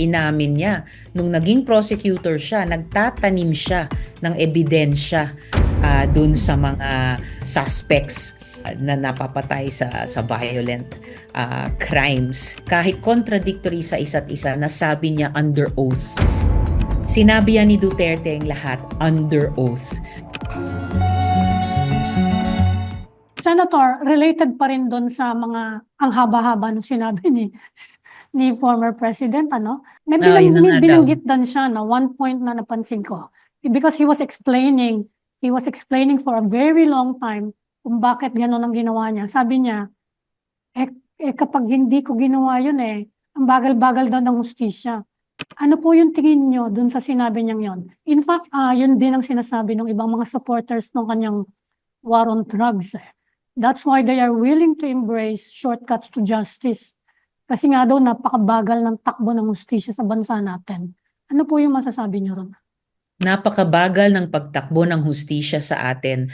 inamin niya. Nung naging prosecutor siya, nagtatanim siya ng ebidensya uh, dun sa mga suspects ah, na napapatay sa sa violent uh, crimes. Kahit contradictory sa isa't isa, nasabi niya under oath. Sinabi yan ni Duterte ang lahat under oath. Senator, related pa rin doon sa mga ang haba-haba ng sinabi ni ni former president ano. May Oo, bilang, yun na may binanggit doon siya na one point na napansin ko. Because he was explaining, he was explaining for a very long time kung bakit gano'n ang ginawa niya. Sabi niya, eh, eh kapag hindi ko ginawa yun eh, ang bagal-bagal daw ng hustisya. Ano po yung tingin niyo dun sa sinabi niyang yon? In fact, ah yun din ang sinasabi ng ibang mga supporters ng kanyang war on drugs. Eh. That's why they are willing to embrace shortcuts to justice. Kasi nga daw napakabagal ng takbo ng hustisya sa bansa natin. Ano po yung masasabi niyo ron? Napakabagal ng pagtakbo ng hustisya sa atin.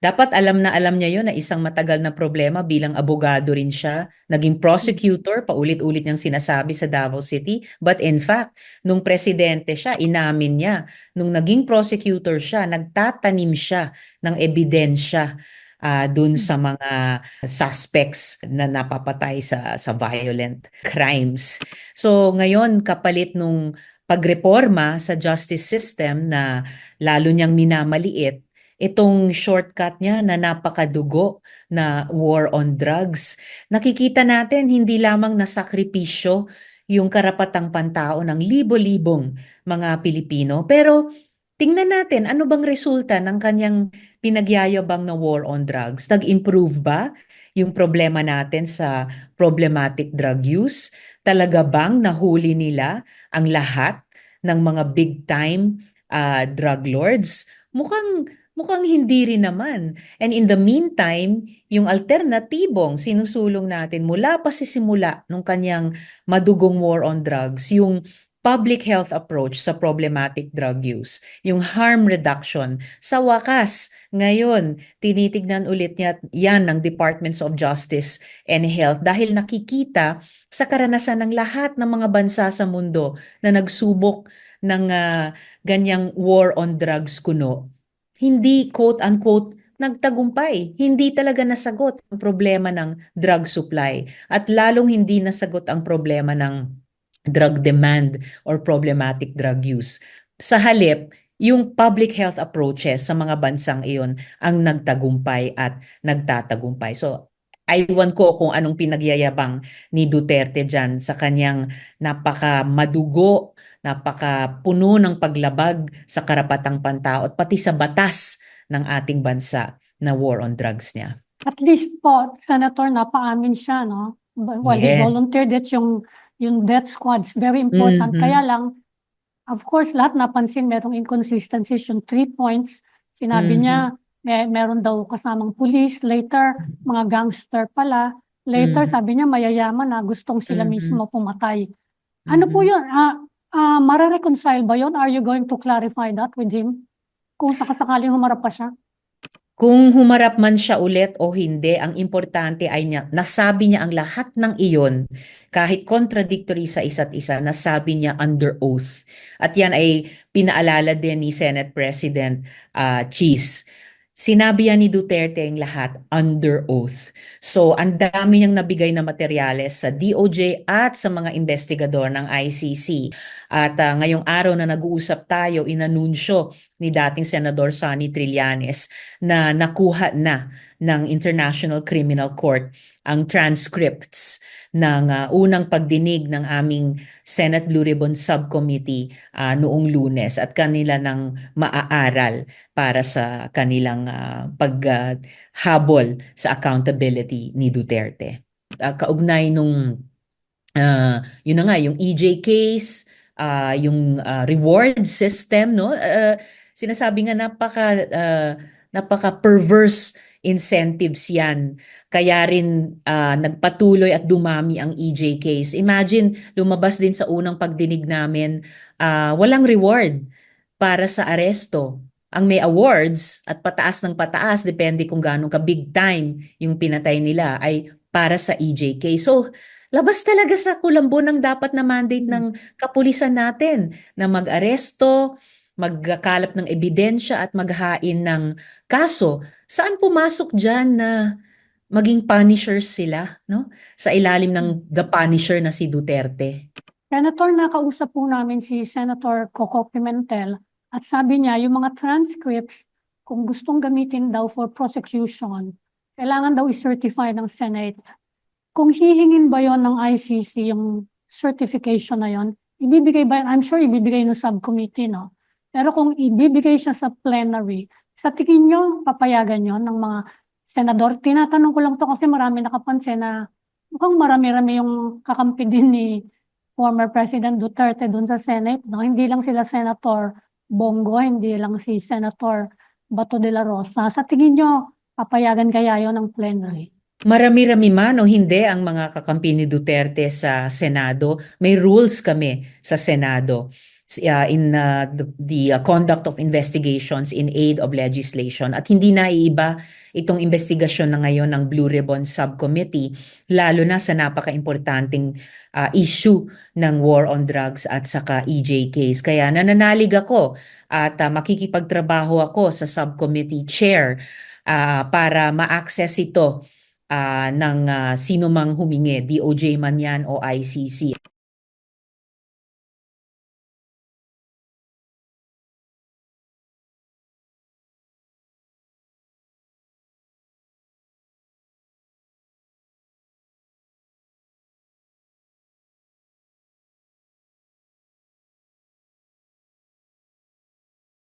Dapat alam na alam niya yon na isang matagal na problema bilang abogado rin siya. Naging prosecutor, paulit-ulit niyang sinasabi sa Davao City. But in fact, nung presidente siya, inamin niya. Nung naging prosecutor siya, nagtatanim siya ng ebidensya uh, dun sa mga suspects na napapatay sa sa violent crimes. So ngayon kapalit nung pagreforma sa justice system na lalo niyang minamaliit itong shortcut niya na napakadugo na war on drugs. Nakikita natin hindi lamang nasakripisyo yung karapatang pantao ng libo-libong mga Pilipino, pero tingnan natin ano bang resulta ng kanyang pinagyayabang na war on drugs. Nag-improve ba yung problema natin sa problematic drug use? Talaga bang nahuli nila ang lahat ng mga big time uh, drug lords? Mukhang Mukhang hindi rin naman. And in the meantime, yung alternatibong sinusulong natin mula pa sa simula nung kanyang madugong war on drugs, yung public health approach sa problematic drug use, yung harm reduction. Sa wakas, ngayon, tinitignan ulit niya yan ng Departments of Justice and Health dahil nakikita sa karanasan ng lahat ng mga bansa sa mundo na nagsubok ng uh, ganyang war on drugs kuno hindi quote-unquote nagtagumpay. Hindi talaga nasagot ang problema ng drug supply at lalong hindi nasagot ang problema ng drug demand or problematic drug use. Sa halip, yung public health approaches sa mga bansang iyon ang nagtagumpay at nagtatagumpay. So, aywan ko kung anong pinagyayabang ni Duterte dyan sa kanyang napaka madugo napaka puno ng paglabag sa karapatang pantao at pati sa batas ng ating bansa na war on drugs niya. At least po, Senator, napaamin siya, no? Well, he Yes. volunteered it yung, yung death squads. Very important. Mhm. Kaya lang, of course, lahat napansin merong inconsistencies. Yung three points, sinabi Mhm. niya, may, meron daw kasamang police. Later, mga gangster pala. Later, Mhm. sabi niya, mayayaman na gustong sila Mhm. mismo pumatay. Ano po Mhm. yun? Ah, ah, mare-reconcile ba yun? Are you going to clarify that with him? Kung sakasakaling humarap pa siya? Kung humarap man siya ulit o hindi, ang importante ay niya, nasabi niya ang lahat ng iyon, kahit contradictory sa isa't isa, nasabi niya under oath. At yan ay pinaalala din ni Senate President uh, Cheese. Sinabi yan ni Duterte ang lahat under oath. So, ang dami niyang nabigay na materyales sa DOJ at sa mga investigador ng ICC. At uh, ngayong araw na nag-uusap tayo, inanunsyo ni dating Senador Sonny Trillanes na nakuha na ng International Criminal Court ang transcripts ng uh, unang pagdinig ng aming Senate Blue Ribbon Subcommittee uh, noong lunes at kanila nang maaaral para sa kanilang uh, paghabol uh, sa accountability ni Duterte. Uh, kaugnay nung uh, yun na nga yung EJ case, uh, yung uh, reward system no uh, sinasabi nga napaka uh, napaka perverse incentives yan. Kaya rin uh, nagpatuloy at dumami ang EJ case. Imagine, lumabas din sa unang pagdinig namin, uh, walang reward para sa aresto. Ang may awards at pataas ng pataas, depende kung gaano ka big time yung pinatay nila, ay para sa EJ case. So, labas talaga sa kulambo ng dapat na mandate ng kapulisan natin na mag-aresto, magkalap ng ebidensya at maghain ng kaso. Saan pumasok diyan na maging punishers sila, no? Sa ilalim ng the punisher na si Duterte. Senator, nakausap po namin si Senator Coco Pimentel at sabi niya yung mga transcripts kung gustong gamitin daw for prosecution, kailangan daw i-certify ng Senate. Kung hihingin ba yon ng ICC yung certification na yon, ibibigay ba, I'm sure ibibigay ng subcommittee, no? Pero kung ibibigay siya sa plenary, sa tingin nyo, papayagan yon ng mga senador? Tinatanong ko lang to kasi marami nakapansin na mukhang marami-rami yung kakampi din ni former President Duterte doon sa Senate. No? Hindi lang sila Senator Bongo, hindi lang si Senator Bato de la Rosa. Sa tingin nyo, papayagan kaya yon ng plenary? Marami-rami man o hindi ang mga kakampi ni Duterte sa Senado, may rules kami sa Senado uh, in uh, the, the uh, conduct of investigations in aid of legislation at hindi naiiba itong investigasyon na ngayon ng Blue Ribbon Subcommittee lalo na sa napaka-importanting uh, issue ng war on drugs at saka EJ case. Kaya nananalig ako at uh, makikipagtrabaho ako sa subcommittee chair uh, para ma-access ito ah, ng ah, sino mang humingi, DOJ man yan o ICC.